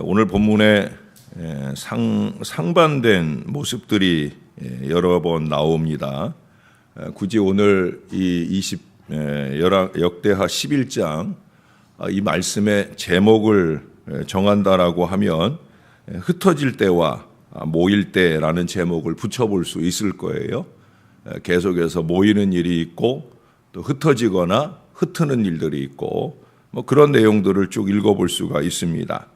오늘 본문에 상, 상반된 모습들이 여러 번 나옵니다. 굳이 오늘 이 20, 역대하 11장 아, 이 말씀의 제목을 정한다라고 하면 흩어질 때와 모일 때라는 제목을 붙여볼 수 있을 거예요. 계속해서 모이는 일이 있고 또 흩어지거나 흩트는 일들이 있고 뭐 그런 내용들을 쭉 읽어볼 수가 있습니다.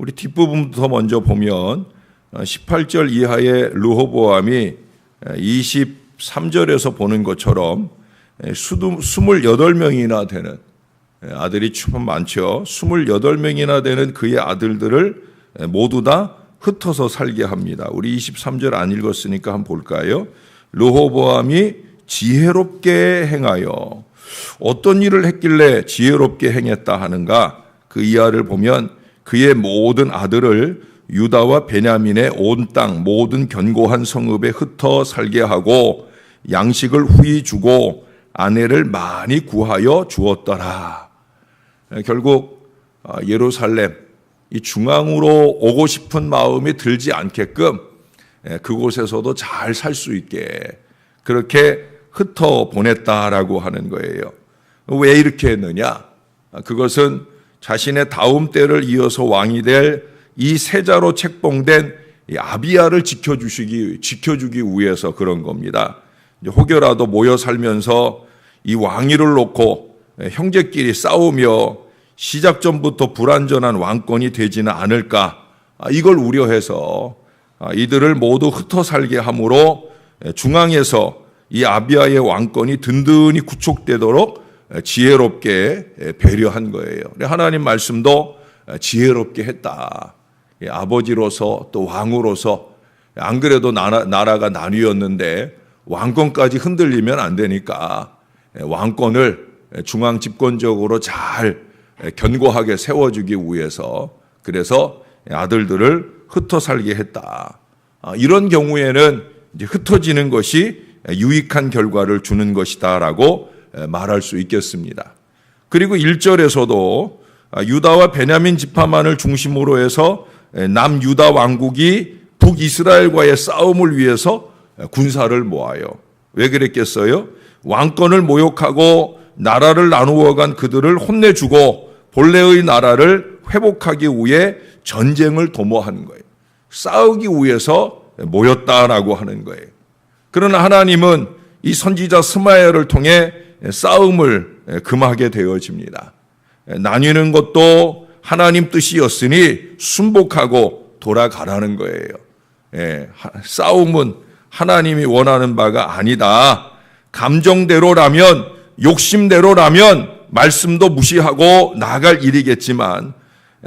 우리 뒷부분부터 먼저 보면 18절 이하의 르호보암이 23절에서 보는 것처럼 28명이나 되는 아들이 참 많죠. 28명이나 되는 그의 아들들을 모두 다 흩어서 살게 합니다. 우리 23절 안 읽었으니까 한번 볼까요? 르호보암이 지혜롭게 행하여 어떤 일을 했길래 지혜롭게 행했다 하는가? 그 이하를 보면 그의 모든 아들을 유다와 베냐민의 온 땅 모든 견고한 성읍에 흩어 살게 하고 양식을 후히 주고 아내를 많이 구하여 주었더라. 결국 아, 예루살렘 이 중앙으로 오고 싶은 마음이 들지 않게끔 그곳에서도 잘 살 수 있게 그렇게 흩어 보냈다라고 하는 거예요. 왜 이렇게 했느냐? 그것은 자신의 다음 때를 이어서 왕이 될 이 세자로 책봉된 아비아를 지켜주시기 지켜주기 위해서 그런 겁니다. 혹여라도 모여 살면서 이 왕위를 놓고 형제끼리 싸우며 시작 전부터 불완전한 왕권이 되지는 않을까 아, 이걸 우려해서 아, 이들을 모두 흩어 살게 함으로 중앙에서 이 아비아의 왕권이 든든히 구축되도록 지혜롭게 배려한 거예요. 하나님 말씀도 지혜롭게 했다. 아버지로서 또 왕으로서 안 그래도 나라, 가 나뉘었는데 왕권까지 흔들리면 안 되니까 왕권을 중앙 집권적으로 잘 견고하게 세워주기 위해서 그래서 아들들을 흩어 살게 했다. 아, 이런 경우에는 흩어지는 것이 유익한 결과를 주는 것이다라고 말할 수 있겠습니다. 그리고 1절에서도 아, 유다와 베냐민 지파만을 중심으로 해서 남유다 왕국이 북이스라엘과의 싸움을 위해서 군사를 모아요. 왜 그랬겠어요? 왕권을 모욕하고 나라를 나누어 간 그들을 혼내주고 본래의 나라를 회복하기 위해 전쟁을 도모하는 거예요. 싸우기 위해서 모였다라고 하는 거예요. 그러나 하나님은 이 선지자 스마엘을 통해 싸움을 금하게 되어집니다. 나뉘는 것도 하나님 뜻이었으니 순복하고 돌아가라는 거예요. 예, 싸움은 하나님이 원하는 바가 아니다. 감정대로라면, 욕심대로라면 말씀도 무시하고 나갈 일이겠지만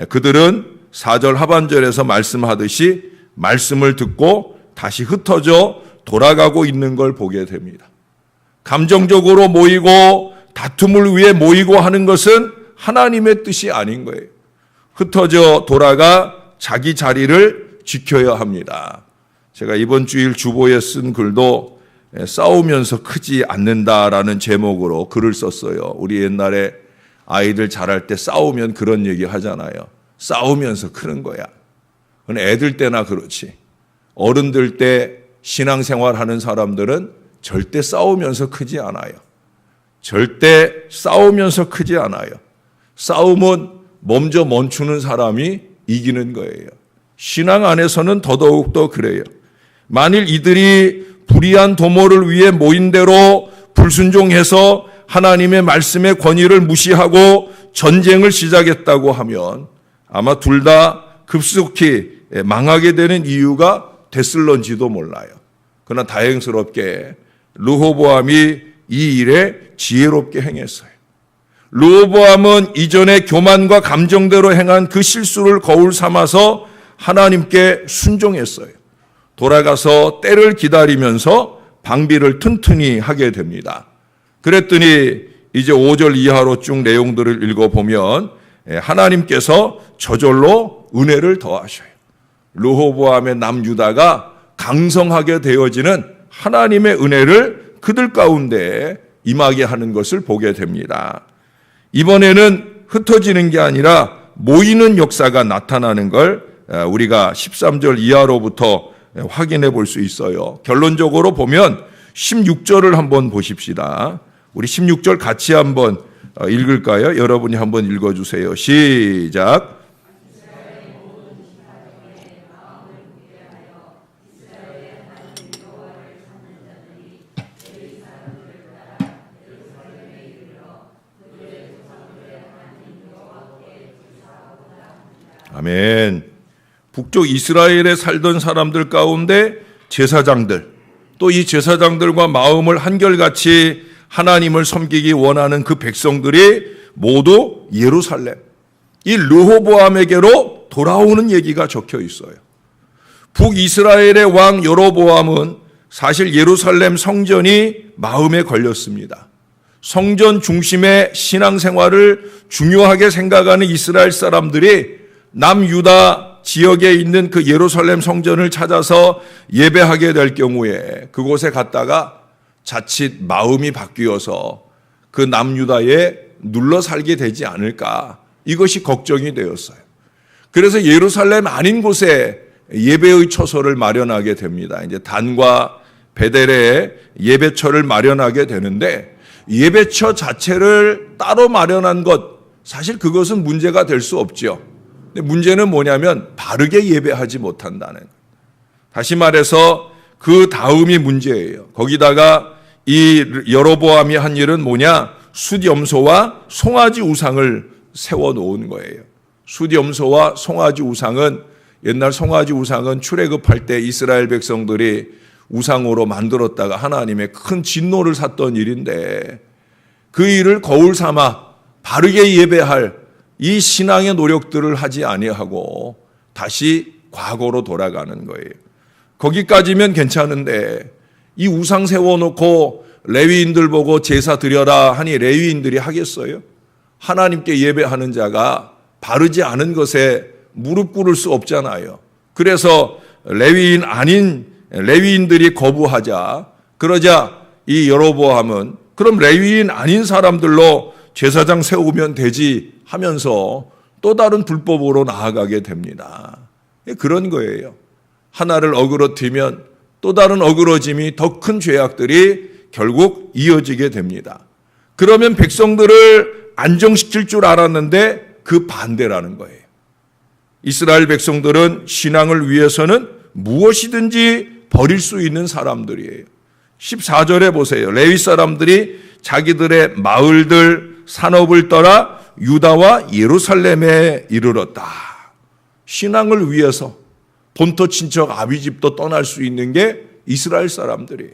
그들은 4절 하반절에서 말씀하듯이 말씀을 듣고 다시 흩어져 돌아가고 있는 걸 보게 됩니다. 감정적으로 모이고 다툼을 위해 모이고 하는 것은 하나님의 뜻이 아닌 거예요. 흩어져 돌아가 자기 자리를 지켜야 합니다. 제가 이번 주일 주보에 쓴 글도 싸우면서 크지 않는다라는 제목으로 글을 썼어요. 우리 옛날에 아이들 자랄 때 싸우면 그런 얘기 하잖아요. 싸우면서 크는 거야. 애들 때나 그렇지. 어른들 때 신앙생활 하는 사람들은 절대 싸우면서 크지 않아요. 절대 싸우면서 크지 않아요. 싸움은 먼저 멈추는 사람이 이기는 거예요. 신앙 안에서는 더더욱 더 그래요. 만일 이들이 불의한 도모를 위해 모인 대로 불순종해서 하나님의 말씀의 권위를 무시하고 전쟁을 시작했다고 하면 아마 둘 다 급속히 망하게 되는 이유가 됐을런지도 몰라요. 그러나 다행스럽게 르호보암이 이 일에 지혜롭게 행했어요. 르호보암은 이전에 교만과 감정대로 행한 그 실수를 거울 삼아서 하나님께 순종했어요. 돌아가서 때를 기다리면서 방비를 튼튼히 하게 됩니다. 그랬더니 이제 5절 이하로 쭉 내용들을 읽어보면 하나님께서 저절로 은혜를 더하셔요. 르호보암의 남유다가 강성하게 되어지는 하나님의 은혜를 그들 가운데 임하게 하는 것을 보게 됩니다. 이번에는 흩어지는 게 아니라 모이는 역사가 나타나는 걸 어, 우리가 13절 이하로부터 확인해 볼 수 있어요. 결론적으로 보면 16절을 한번 보십시다. 우리 16절 같이 한번 어, 읽을까요? 여러분이 한번 읽어 주세요. 시작. 아멘. 북쪽 이스라엘에 살던 사람들 가운데 제사장들, 또 이 제사장들과 마음을 한결같이 하나님을 섬기기 원하는 그 백성들이 모두 예루살렘, 이 르호보암에게로 돌아오는 얘기가 적혀 있어요. 북이스라엘의 왕 여로보암은 사실 예루살렘 성전이 마음에 걸렸습니다. 성전 중심의 신앙생활을 중요하게 생각하는 이스라엘 사람들이 남유다 지역에 있는 그 예루살렘 성전을 찾아서 예배하게 될 경우에 그곳에 갔다가 자칫 마음이 바뀌어서 그 남유다에 눌러 살게 되지 않을까 이것이 걱정이 되었어요. 그래서 예루살렘 아닌 곳에 예배의 처소를 마련하게 됩니다. 이제 단과 베델에 예배처를 마련하게 되는데 예배처 자체를 따로 마련한 것 사실 그것은 문제가 될 수 없지요. 근데 문제는 뭐냐면 바르게 예배하지 못한다는 것. 다시 말해서 그 다음이 문제예요. 거기다가 이 여로보암이 한 일은 뭐냐? 숫염소와 송아지 우상을 세워 놓은 거예요. 숫염소와 송아지 우상은 옛날 송아지 우상은 출애굽할 때 이스라엘 백성들이 우상으로 만들었다가 하나님의 큰 진노를 샀던 일인데 그 일을 거울 삼아 바르게 예배할 이 신앙의 노력들을 하지 아니하고 다시 과거로 돌아가는 거예요. 거기까지면 괜찮은데 이 우상 세워놓고 레위인들 보고 제사 드려라 하니 레위인들이 하겠어요? 하나님께 예배하는 자가 바르지 않은 것에 무릎 꿇을 수 없잖아요. 그래서 레위인 아닌 레위인들이 거부하자 그러자 이 여로보암은 그럼 레위인 아닌 사람들로 제사장 세우면 되지 하면서 또 다른 불법으로 나아가게 됩니다. 그런 거예요. 하나를 어그러뜨면 또 다른 어그러짐이 더 큰 죄악들이 결국 이어지게 됩니다. 그러면 백성들을 안정시킬 줄 알았는데 그 반대라는 거예요. 이스라엘 백성들은 신앙을 위해서는 무엇이든지 버릴 수 있는 사람들이에요. 14절에 보세요. 레위 사람들이 자기들의 마을들, 산업을 떠나 유다와 예루살렘에 이르렀다. 신앙을 위해서 본토 친척 아비집도 떠날 수 있는 게 이스라엘 사람들이에요.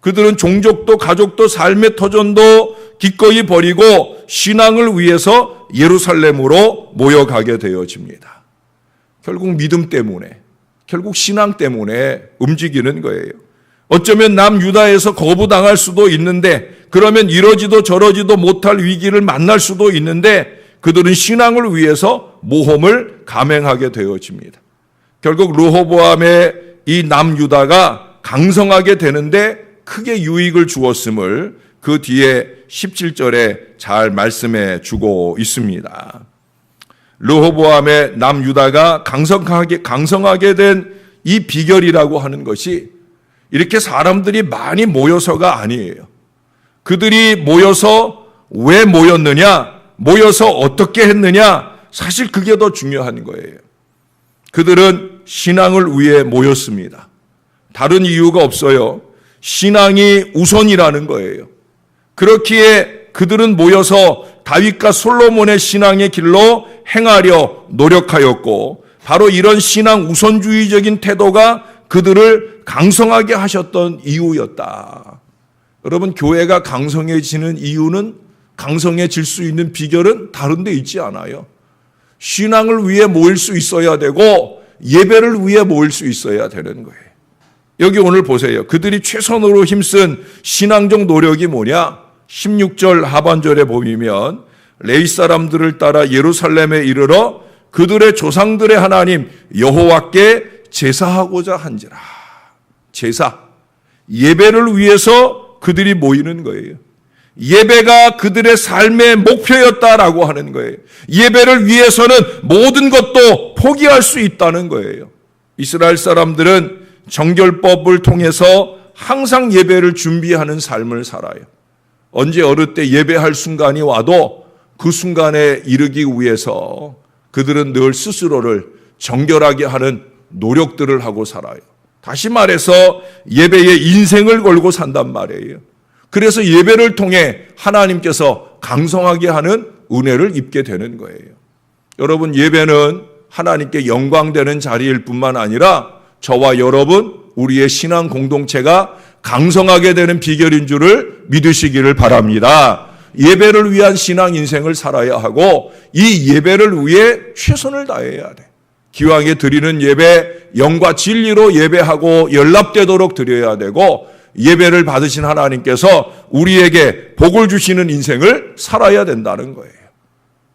그들은 종족도 가족도 삶의 터전도 기꺼이 버리고 신앙을 위해서 예루살렘으로 모여가게 되어집니다. 결국 믿음 때문에, 결국 신앙 때문에 움직이는 거예요. 어쩌면 남유다에서 거부당할 수도 있는데 그러면 이러지도 저러지도 못할 위기를 만날 수도 있는데 그들은 신앙을 위해서 모험을 감행하게 되어집니다. 결국 르호보암의 이 남유다가 강성하게 되는데 크게 유익을 주었음을 그 뒤에 17절에 잘 말씀해 주고 있습니다. 르호보암의 남유다가 강성하게 강성하게 된 이 비결이라고 하는 것이 이렇게 사람들이 많이 모여서가 아니에요. 그들이 모여서 왜 모였느냐? 모여서 어떻게 했느냐? 사실 그게 더 중요한 거예요. 그들은 신앙을 위해 모였습니다. 다른 이유가 없어요. 신앙이 우선이라는 거예요. 그렇기에 그들은 모여서 다윗과 솔로몬의 신앙의 길로 행하려 노력하였고 바로 이런 신앙 우선주의적인 태도가 그들을 강성하게 하셨던 이유였다. 여러분 교회가 강성해지는 이유는 강성해질 수 있는 비결은 다른 데 있지 않아요. 신앙을 위해 모일 수 있어야 되고 예배를 위해 모일 수 있어야 되는 거예요. 여기 오늘 보세요. 그들이 최선으로 힘쓴 신앙적 노력이 뭐냐? 16절 하반절에 보면 레이 사람들을 따라 예루살렘에 이르러 그들의 조상들의 하나님 여호와께 제사하고자 한지라. 제사. 예배를 위해서 그들이 모이는 거예요. 예배가 그들의 삶의 목표였다라고 하는 거예요. 예배를 위해서는 모든 것도 포기할 수 있다는 거예요. 이스라엘 사람들은 정결법을 통해서 항상 예배를 준비하는 삶을 살아요. 언제 어릴 때 예배할 순간이 와도 그 순간에 이르기 위해서 그들은 늘 스스로를 정결하게 하는 노력들을 하고 살아요. 다시 말해서 예배에 인생을 걸고 산단 말이에요. 그래서 예배를 통해 하나님께서 강성하게 하는 은혜를 입게 되는 거예요. 여러분, 예배는 하나님께 영광되는 자리일 뿐만 아니라 저와 여러분, 우리의 신앙 공동체가 강성하게 되는 비결인 줄을 믿으시기를 바랍니다. 예배를 위한 신앙 인생을 살아야 하고 이 예배를 위해 최선을 다해야 돼. 기왕에 드리는 예배 영과 진리로 예배하고 연락되도록 드려야 되고 예배를 받으신 하나님께서 우리에게 복을 주시는 인생을 살아야 된다는 거예요.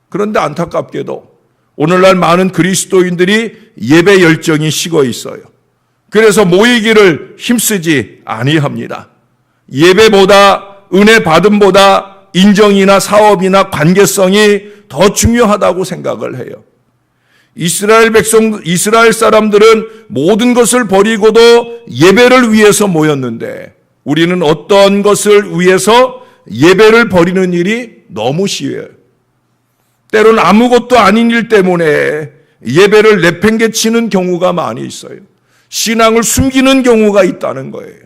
그런데 안타깝게도 오늘날 많은 그리스도인들이 예배 열정이 식어 있어요. 그래서 모이기를 힘쓰지 아니합니다. 예배보다 은혜 받음보다 인정이나 사업이나 관계성이 더 중요하다고 생각을 해요. 이스라엘 백성, 이스라엘 사람들은 모든 것을 버리고도 예배를 위해서 모였는데 우리는 어떤 것을 위해서 예배를 버리는 일이 너무 쉬워요. 때로는 아무것도 아닌 일 때문에 예배를 내팽개치는 경우가 많이 있어요. 신앙을 숨기는 경우가 있다는 거예요.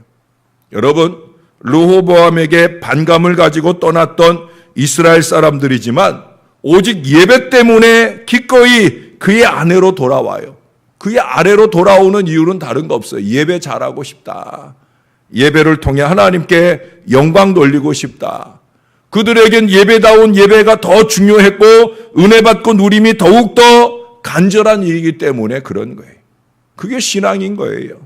여러분, 르호보암에게 반감을 가지고 떠났던 이스라엘 사람들이지만 오직 예배 때문에 기꺼이 그의 아내로 돌아와요. 그의 아래로 돌아오는 이유는 다른 거 없어요. 예배 잘하고 싶다. 예배를 통해 하나님께 영광 돌리고 싶다. 그들에겐 예배다운 예배가 더 중요했고 은혜 받고 누림이 더욱더 간절한 일이기 때문에 그런 거예요. 그게 신앙인 거예요.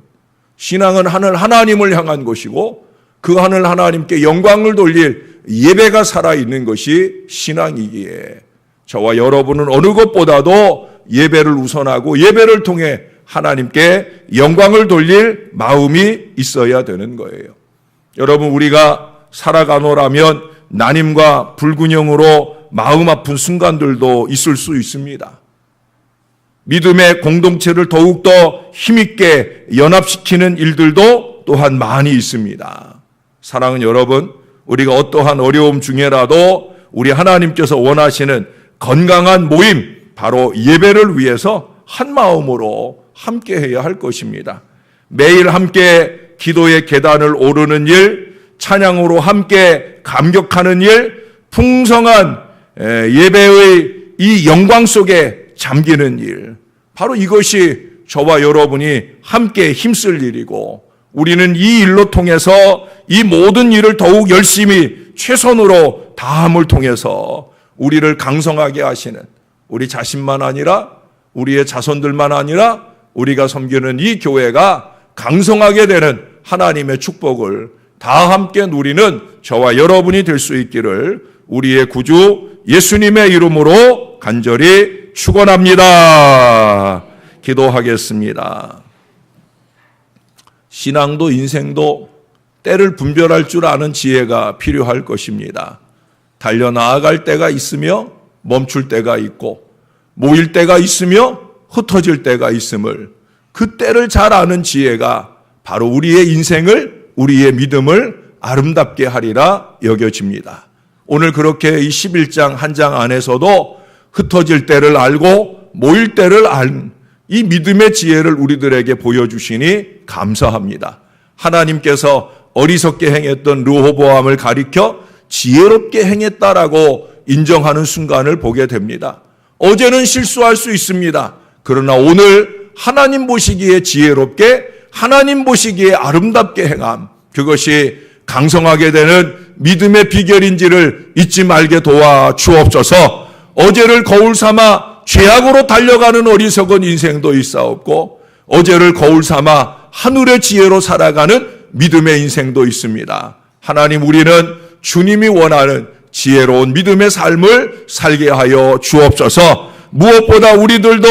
신앙은 하늘 하나님을 향한 것이고 그 하늘 하나님께 영광을 돌릴 예배가 살아 있는 것이 신앙이기에 저와 여러분은 어느 것보다도 예배를 우선하고 예배를 통해 하나님께 영광을 돌릴 마음이 있어야 되는 거예요. 여러분, 우리가 살아가노라면 난임과 불균형으로 마음 아픈 순간들도 있을 수 있습니다. 믿음의 공동체를 더욱더 힘있게 연합시키는 일들도 또한 많이 있습니다. 사랑은 여러분, 우리가 어떠한 어려움 중에라도 우리 하나님께서 원하시는 건강한 모임, 바로 예배를 위해서 한 마음으로 함께 해야 할 것입니다. 매일 함께 기도의 계단을 오르는 일, 찬양으로 함께 감격하는 일, 풍성한 예배의 이 영광 속에 잠기는 일. 바로 이것이 저와 여러분이 함께 힘쓸 일이고 우리는 이 일로 통해서 이 모든 일을 더욱 열심히 최선으로 다함을 통해서 우리를 강성하게 하시는 우리 자신만 아니라 우리의 자손들만 아니라 우리가 섬기는 이 교회가 강성하게 되는 하나님의 축복을 다 함께 누리는 저와 여러분이 될 수 있기를 우리의 구주 예수님의 이름으로 간절히 축원합니다. 기도하겠습니다. 신앙도 인생도 때를 분별할 줄 아는 지혜가 필요할 것입니다. 달려 나아갈 때가 있으며 멈출 때가 있고 모일 때가 있으며 흩어질 때가 있음을 그 때를 잘 아는 지혜가 바로 우리의 인생을 우리의 믿음을 아름답게 하리라 여겨집니다. 오늘 그렇게 이 11장 한 장 안에서도 흩어질 때를 알고 모일 때를 알 이 믿음의 지혜를 우리들에게 보여주시니 감사합니다. 하나님께서 어리석게 행했던 르호보암을 가리켜 지혜롭게 행했다라고 인정하는 순간을 보게 됩니다. 어제는 실수할 수 있습니다. 그러나 오늘 하나님 보시기에 지혜롭게 하나님 보시기에 아름답게 행함. 그것이 강성하게 되는 믿음의 비결인지를 잊지 말게 도와 주옵소서. 어제를 거울 삼아 죄악으로 달려가는 어리석은 인생도 있사옵고 어제를 거울 삼아 하늘의 지혜로 살아가는 믿음의 인생도 있습니다. 하나님 우리는 주님이 원하는 지혜로운 믿음의 삶을 살게 하여 주옵소서. 무엇보다 우리들도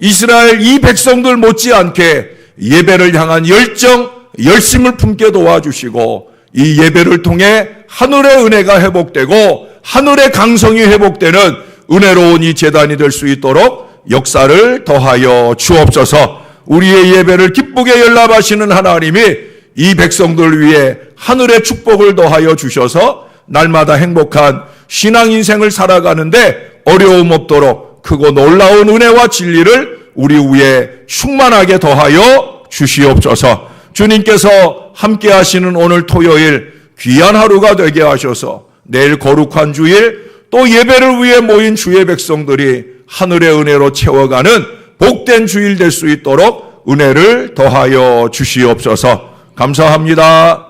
이스라엘 이 백성들 못지않게 예배를 향한 열정, 열심을 품게 도와주시고 이 예배를 통해 하늘의 은혜가 회복되고 하늘의 강성이 회복되는 은혜로운 이 재단이 될 수 있도록 역사를 더하여 주옵소서. 우리의 예배를 기쁘게 연락하시는 하나님이 이 백성들 위해 하늘의 축복을 더하여 주셔서 날마다 행복한 신앙 인생을 살아가는데 어려움 없도록 크고 놀라운 은혜와 진리를 우리 위에 충만하게 더하여 주시옵소서. 주님께서 함께 하시는 오늘 토요일 귀한 하루가 되게 하셔서 내일 거룩한 주일 또 예배를 위해 모인 주의 백성들이 하늘의 은혜로 채워가는 복된 주일 될 수 있도록 은혜를 더하여 주시옵소서. 감사합니다.